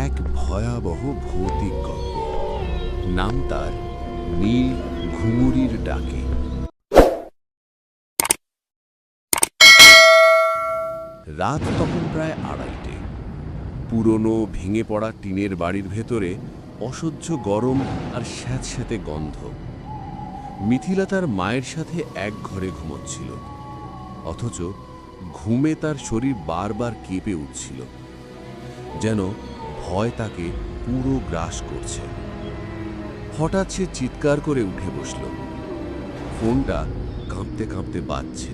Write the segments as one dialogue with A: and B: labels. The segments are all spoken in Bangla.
A: এক ভয়াবহ ভৌতিক গল্প। নাম তার নীল ঘুঙুরির ডাকে। রাত তখন প্রায় আড়াইটে। পুরনো ভেঙে পড়া টিনের বাড়ির ভেতরে অসহ্য গরম আর স্যাঁতস্যাঁতে গন্ধ। মিথিলা তার মায়ের সাথে এক ঘরে ঘুমোচ্ছিল। অথচ ঘুমে তার শরীর বারবার কেঁপে উঠছিল। যেন ভয় তাকে পুরো গ্রাস করছে। হঠাৎ সে চিৎকার করে উঠে বসল। ফোনটা কাঁপতে কাঁপতে বাজছে।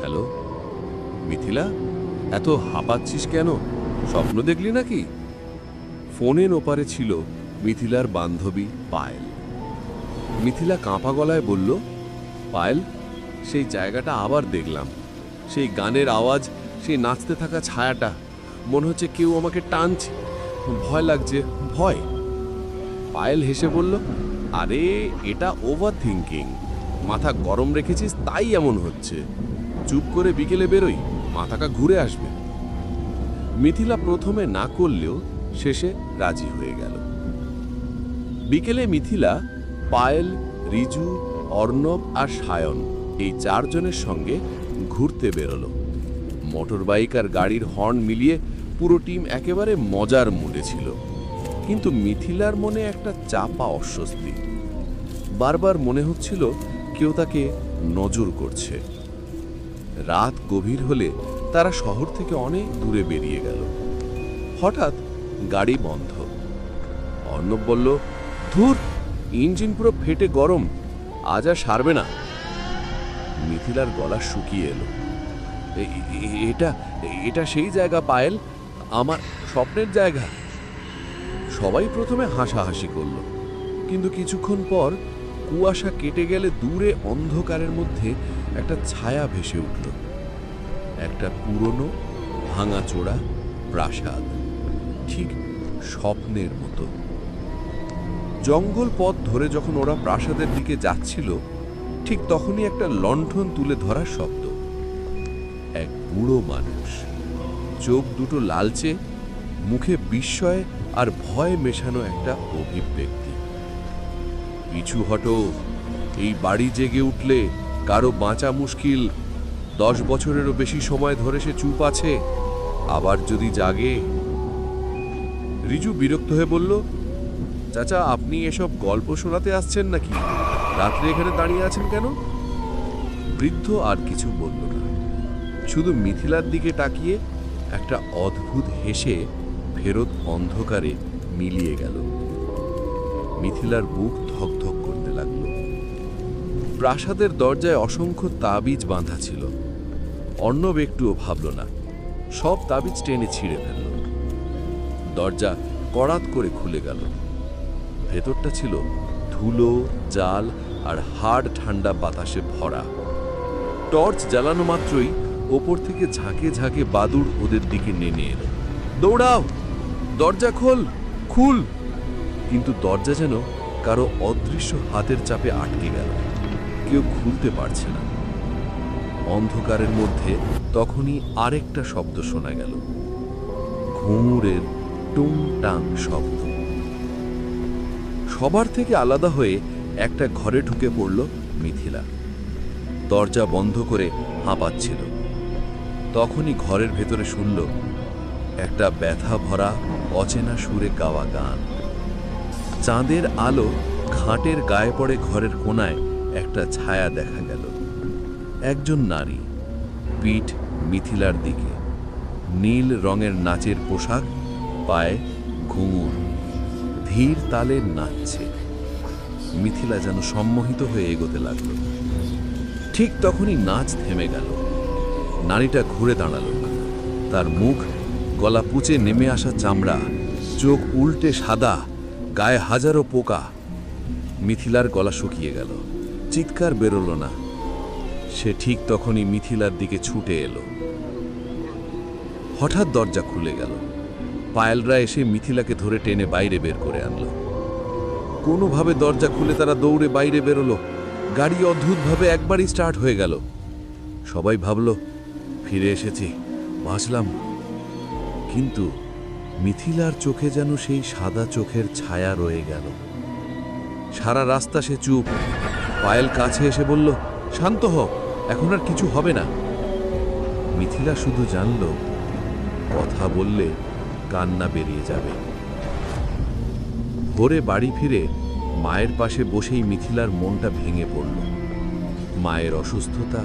A: হ্যালো? মিথিলা, এত হাঁপাচ্ছিস কেন? স্বপ্ন দেখলি নাকি? ফোনের ওপারে ছিল মিথিলার বান্ধবী পায়েল। মিথিলা কাঁপা গলায় বলল, পায়েল, সেই জায়গাটা আবার দেখলাম। সেই গানের আওয়াজ, সেই নাচতে থাকা ছায়াটা মনে হচ্ছে কেউ আমাকে টানছে। ভয় লাগছে, ভয়। পায়েল হেসে বলল, আরে, এটা ওভার থিঙ্কিং মাথা গরম রেখেছিস, তাই এমন হচ্ছে। চুপ করে বিকেলে বেরোই, মাথাটা ঘুরে আসবে। মিথিলা প্রথমে না করলেও শেষে রাজি হয়ে গেল। বিকেলে মিথিলা, পায়েল, রিজু, অর্ণব আর সায়ন এই চারজনের সঙ্গে ঘুরতে বেরোলো। মোটর বাইক আর গাড়ির হর্ন মিলিয়ে পুরো টিম একেবারে মজার মুডে ছিল। কিন্তু মিথিলার মনে একটা চাপা অস্বস্তি। বারবার মনে হচ্ছিল কেউ তাকে নজর করছে। রাত গভীর হলে তারা শহর থেকে অনেক দূরে বেরিয়ে গেল। হঠাৎ গাড়ি বন্ধ। অর্ণব বলল, ধুর, ইঞ্জিন পুরো ফেটে গরম, আজ আর সারবে না। মিথিলার গলা শুকিয়ে এলো। এটা এটা সেই জায়গা, পায়েল। আমার স্বপ্নের জায়গা। সবাই প্রথমে হাসাহাসি করল। কিন্তু কিছুক্ষণ পর কুয়াশা কেটে গেলে দূরে অন্ধকারের মধ্যে একটা ছায়া ভেসে উঠল। একটা পুরনো ভাঙাচোরা প্রাসাদ। ঠিক স্বপ্নের মতো। জঙ্গল পথ ধরে যখন ওরা প্রাসাদের দিকে যাচ্ছিল, ঠিক তখনই একটা লণ্ঠন তুলে শব্দ এক বুড়ো মানুষ। চোখ দুটো লালচে, মুখে বিস্ময় আর ভয় মেশানো একটা অভিব্যক্তি। পিছু হটো, এই বাড়ি জেগে উঠলে কারও বাঁচা মুশকিল। দশ বছরেরও বেশি সময় ধরে সে চুপ আছে, আবার যদি জাগে। রিজু বিরক্ত হয়ে বলল, চাচা, আপনি এসব গল্প শোনাতে আসছেন নাকি? রাত্রে এখানে দাঁড়িয়ে আছেন কেন? বৃদ্ধ আর কিছু বলল না। শুধু মিথিলার দিকে তাকিয়ে একটা অদ্ভুত হেসে ফেরত অন্ধকারে মিলিয়ে গেল। মিথিলার বুক ধকধক করতে লাগল। প্রাসাদের দরজায় অসংখ্য তাবিজ বাঁধা ছিল। অর্ণব একটুও ভাবল না। সব তাবিজ টেনে ছিঁড়ে ফেলল। দরজা কড়াত করে খুলে গেল। ভেতরটা ছিল ধুলো, জাল আর হাড় ঠান্ডা বাতাসে ভরা। টর্চ জ্বালানো মাত্রই ওপর থেকে ঝাঁকে ঝাঁকে বাদুড় ওদের দিকে নেমে এলো। দৌড়াও! দরজা খোল, খুল! কিন্তু দরজা যেন কারও অদৃশ্য হাতের চাপে আটকে গেল। কেউ খুলতে পারছে না। অন্ধকারের মধ্যে তখনই আরেকটা শব্দ শোনা গেল। ঘুঙুরের টুং টাং শব্দ। সবার থেকে আলাদা হয়ে একটা ঘরে ঢুকে পড়ল মিথিলা। দরজা বন্ধ করে হাঁপাচ্ছিল। তখনই ঘরের ভেতরে শুনল একটা ব্যথা ভরা, অচেনা সুরে গাওয়া গান। চাঁদের আলো খাটের গায়ে পড়ে ঘরের কোনায় একটা ছায়া দেখা গেল। একজন নারী, পিঠ মিথিলার দিকে, নীল রঙের নাচের পোশাক, পায়ে ঘুঙুর, ধীর তালে নাচছে। মিথিলা যেন সম্মোহিত হয়ে এগোতে লাগল। ঠিক তখনই নাচ থেমে গেল। নারীটা ঘুরে দাঁড়াল। তার মুখ গলা পুচে নেমে আসা চামড়া, চোখ উল্টে সাদা, গায়ে হাজারো পোকা। মিথিলার গলা শুকিয়ে গেল। চিৎকার বেরোলো না। সে ঠিক তখনই মিথিলার দিকে ছুটে এলো। হঠাৎ দরজা খুলে গেল। পায়েলরা এসে মিথিলাকে ধরে টেনে বাইরে বের করে আনলো। কোনোভাবে দরজা খুলে তারা দৌড়ে বাইরে বেরোলো। গাড়ি অদ্ভুতভাবে একবারই স্টার্ট হয়ে গেল। সবাই ভাবল ফিরে এসেছি, বাঁচলাম। কিন্তু
B: মিথিলার চোখে যেন সেই সাদা চোখের ছায়া রয়ে গেল। সারা রাস্তা সে চুপ। পায়েল কাছে এসে বলল, শান্ত হ, এখন আর কিছু হবে না। মিথিলা শুধু জানল, কথা বললে কান্না বেরিয়ে যাবে। ভোরে বাড়ি ফিরে মায়ের পাশে বসেই মিথিলার মনটা ভেঙে পড়ল। মায়ের অসুস্থতা,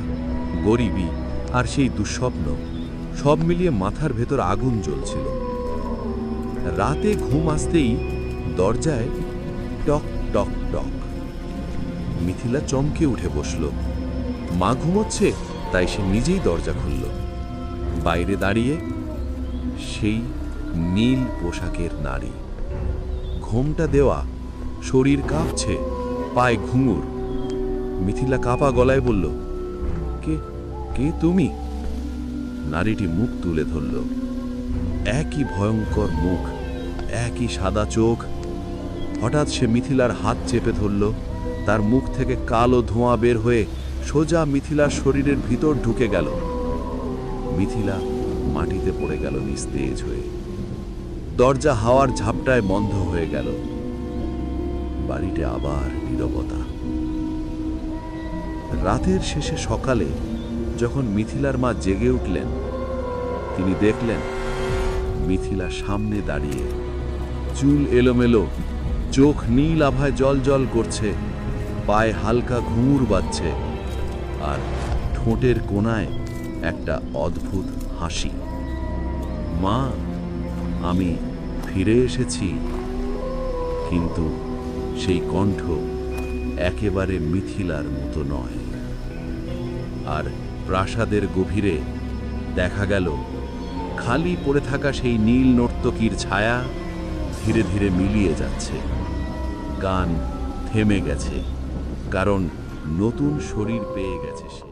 B: গরিবী আর সেই দুঃস্বপ্ন সব মিলিয়ে মাথার ভেতর আগুন জ্বলছিল। রাতে ঘুম আসতেই দরজায় টক টক টক। মিথিলা চমকে উঠে বসল। মা ঘুমোচ্ছে, তাই সে নিজেই দরজা খুলল। বাইরে দাঁড়িয়ে সেই নীল পোশাকের নারী। ঘুমটা দেওয়া, শরীর কাঁপছে, পায়ে ঘুঙুর। মিথিলা কাপা গলায় বলল, কে কে তুমি? নারীটি মুখ তুলে ধরল। একই ভয়ঙ্কর মুখ, একই সাদা চোখ। হঠাৎ সে মিথিলার হাত চেপে ধরল। তার মুখ থেকে কালো ধোঁয়া বের হয়ে সোজা মিথিলার শরীরের ভিতর ঢুকে গেল। মিথিলা মাটিতে পড়ে গেল নিস্তেজ হয়ে। দরজা হাওয়ার ঝাপটায় বন্ধ হয়ে গেল। বাড়িতে আবার নীরবতা। রাতের শেষে সকালে যখন মিথিলার মা জেগে উঠলেন, তিনি দেখলেন মিথিলা সামনে দাঁড়িয়ে চুল এলোমেলো, চোখ নীল, আভায় জল জল করছে, পায়ে হালকা ঘুঙুর বাজছে আর ঠোঁটের কোনায় একটা অদ্ভুত হাসি। মা, আমি ফিরে এসেছি। কিন্তু সেই কণ্ঠ একেবারে মিথিলার মতো নয়। আর প্রাসাদের গভীরে দেখা গেল খালি পড়ে থাকা সেই নীল নর্তকীর ছায়া ধীরে ধীরে মিলিয়ে যাচ্ছে। গান থেমে গেছে, কারণ নতুন শরীর পেয়ে গেছে সে।